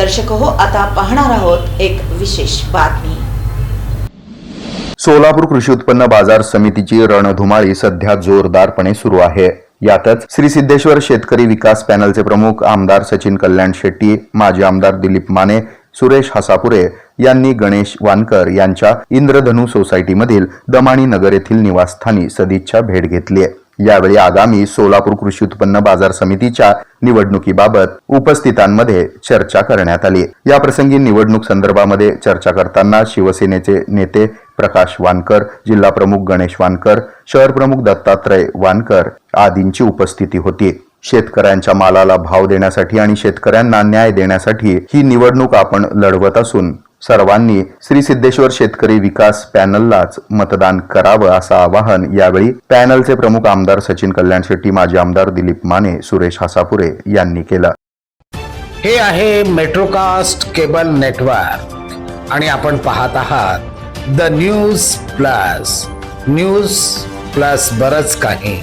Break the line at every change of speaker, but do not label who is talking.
दर्शक हो आता पाहणार आहोत एक विशेष बातमी.
सोलापूर कृषी उत्पन्न बाजार समितीची रणधुमाळी सध्या जोरदारपणे सुरू आहे. यातच श्री सिद्धेश्वर शेतकरी विकास पॅनलचे प्रमुख आमदार सचिन कल्याण शेट्टी माजी आमदार दिलीप माने सुरेश हसापुरे यांनी गणेश वानकर यांच्या इंद्रधनु सोसायटीमधील दमाणी नगर येथील निवासस्थानी सदिच्छा भेट घेतली आहे. यावेळी आगामी सोलापूर कृषी उत्पन्न बाजार समितीच्या निवडणुकीबाबत उपस्थितांमध्ये चर्चा करण्यात आली. या प्रसंगी निवडणूक संदर्भामध्ये चर्चा करताना शिवसेनेचे नेते प्रकाश वानकर जिल्हा प्रमुख गणेश वानकर शहर प्रमुख दत्तात्रय वानकर आदींची उपस्थिती होती. शेतकऱ्यांच्या मालाला भाव देण्यासाठी आणि शेतकऱ्यांना न्याय देण्यासाठी ही निवडणूक आपण लढवत असून सर्वांनी श्री सिद्धेश्वर शेतकरी विकास पॅनललाच मतदान करावं असं आवाहन यावेळी पॅनलचे प्रमुख आमदार सचिन कल्याण शेट्टी माजी आमदार दिलीप माने सुरेश हासापुरे यांनी केलं.
हे आहे मेट्रोकास्ट केबल नेटवर्क आणि आपण पाहत आहात the news plus news plus बरच काही.